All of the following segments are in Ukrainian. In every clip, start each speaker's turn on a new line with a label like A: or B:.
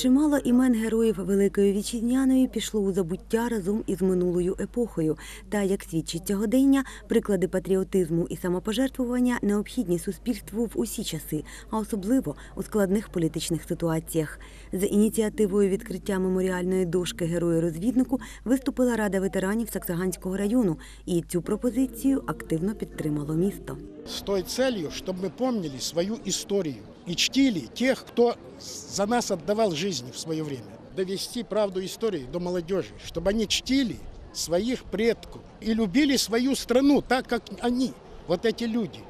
A: Чимало імен героїв Великої Вітчизняної пішло у забуття разом із минулою епохою. Та, як свідчить сьогодення, приклади патріотизму і самопожертвування необхідні суспільству в усі часи, а особливо у складних політичних ситуаціях. За ініціативою відкриття меморіальної дошки герою-розвіднику виступила Рада ветеранів Саксаганського району, і цю пропозицію активно підтримало місто.
B: с той целью, чтобы мы помнили свою историю и чтили тех, кто за нас отдавал жизни в свое время. Довести правду истории до молодежи, чтобы они чтили своих предков и любили свою страну так, как они, вот эти люди.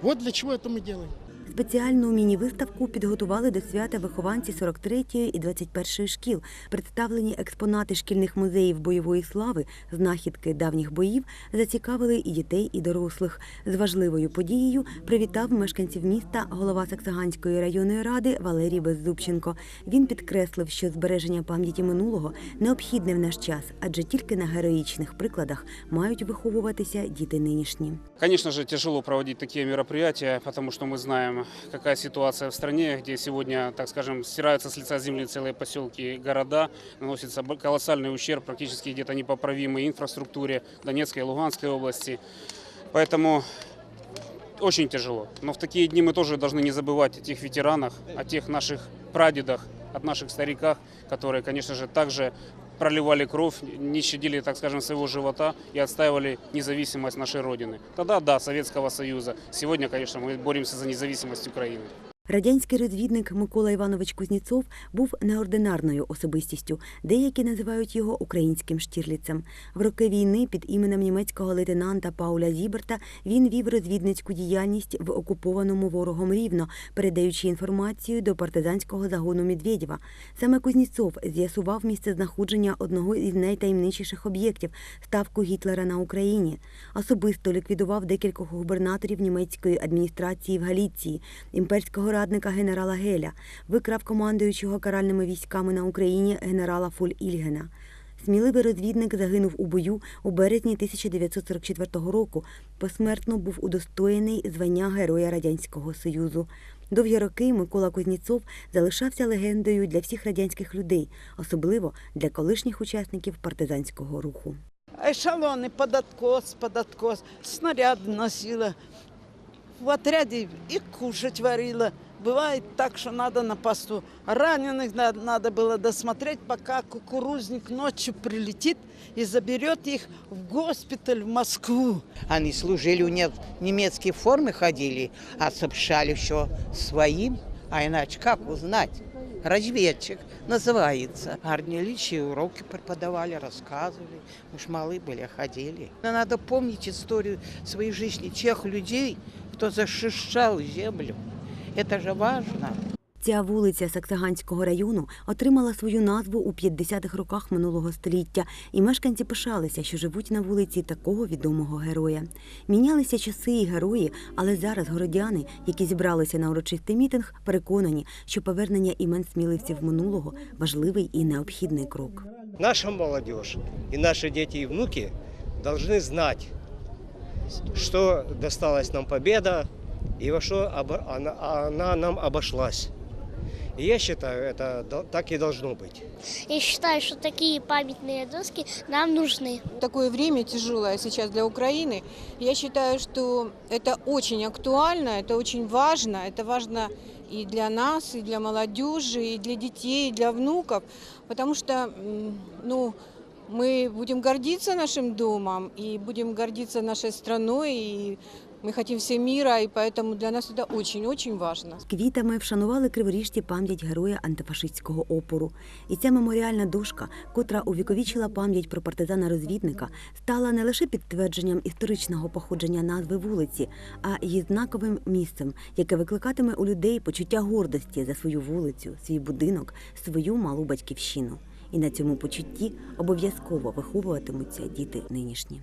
B: Вот для чего это мы делаем.
A: Спеціальну міні-виставку підготували до свята вихованці 43-ї і 21-ї шкіл. Представлені експонати шкільних музеїв бойової слави, знахідки давніх боїв зацікавили і дітей, і дорослих. З важливою подією привітав мешканців міста голова Саксаганської районної ради Валерій Беззубченко. Він підкреслив, що збереження пам'яті минулого необхідне в наш час, адже тільки на героїчних прикладах мають виховуватися діти нинішні.
C: Же, тяжело проводить такие мероприятия, потому что мы знаем, какая ситуация в стране, где сегодня, так скажем, стираются с лица земли целые поселки города, наносится колоссальный ущерб, практически где-то непоправимой инфраструктуре Донецкой и Луганской области. Поэтому очень тяжело. Но в такие дни мы тоже должны не забывать о тех ветеранах, о тех наших прадедах, от наших стариках, которые, конечно же, также проливали кровь, не щадили, так скажем, своего живота и отстаивали независимость нашей Родины. Тогда, да, Советского Союза. Сегодня, конечно, мы боремся за независимость Украины.
A: Радянський розвідник Микола Іванович Кузнєцов був неординарною особистістю. Деякі називають його українським штірліцем. В роки війни під іменем німецького лейтенанта Пауля Зіберта він вів розвідницьку діяльність в окупованому ворогом рівно, передаючи інформацію до партизанського загону Медведєва. Саме Кузнєцов з'ясував місце знаходження одного із найтаємничіших об'єктів ставку Гітлера на Україні. Особисто ліквідував декількох губернаторів німецької адміністрації в Галіції, імперського радника генерала Геля, викрав командуючого каральними військами на Україні генерала Фоль Ільгена. Сміливий розвідник загинув у бою у березні 1944 року. Посмертно був удостоєний звання Героя Радянського Союзу. Довгі роки Микола Кузнєцов залишався легендою для всіх радянських людей, особливо для колишніх учасників партизанського руху.
D: Эшелоны под откос, под откос, снаряды носила. В отряде и кушать варила. Бывает так, что надо на посту. Раненых надо, было досмотреть, пока кукурузник ночью прилетит и заберет их в госпиталь в Москву.
E: Они служили у них в немецкой форме ходили, а сообщали еще своим. А иначе как узнать? Разведчик называется. Арниличи уроки преподавали, рассказывали. Мы ж малы были, ходили. Но надо помнить историю своей жизни тех людей, кто защищал землю. Это же важно.
A: Ця вулиця Саксаганського району отримала свою назву у 50-х роках минулого століття, і мешканці пишалися, що живуть на вулиці такого відомого героя. Мінялися часи і герої, але зараз городяни, які зібралися на урочистий мітинг, переконані, що повернення імен сміливців минулого важливий і необхідний крок.
F: наша молодежь и наши дети и внуки должны знать, что досталась нам победа и во что она, она нам обошлась. И я считаю, это так и должно быть.
G: Я считаю, что такие памятные доски нам нужны.
H: такое время тяжелое сейчас для Украины. Я считаю, что это очень актуально, это очень важно. Это важно и для нас, и для молодежи, и для детей, и для внуков, потому что ну, мы будем гордиться нашим домом, и будем гордиться нашей страной, и мы хотим все мира, и поэтому для нас это очень-очень важно.
A: Квітами вшанували криворіжці пам'ять героя антифашистського опору. І ця меморіальна дошка, котра увіковічила пам'ять про партизана-розвідника, стала не лише підтвердженням історичного походження назви вулиці, а й знаковим місцем, яке викликатиме у людей почуття гордості за свою вулицю, свій будинок, свою малу батьківщину. І на цьому почутті обов'язково виховуватимуться діти нинішні.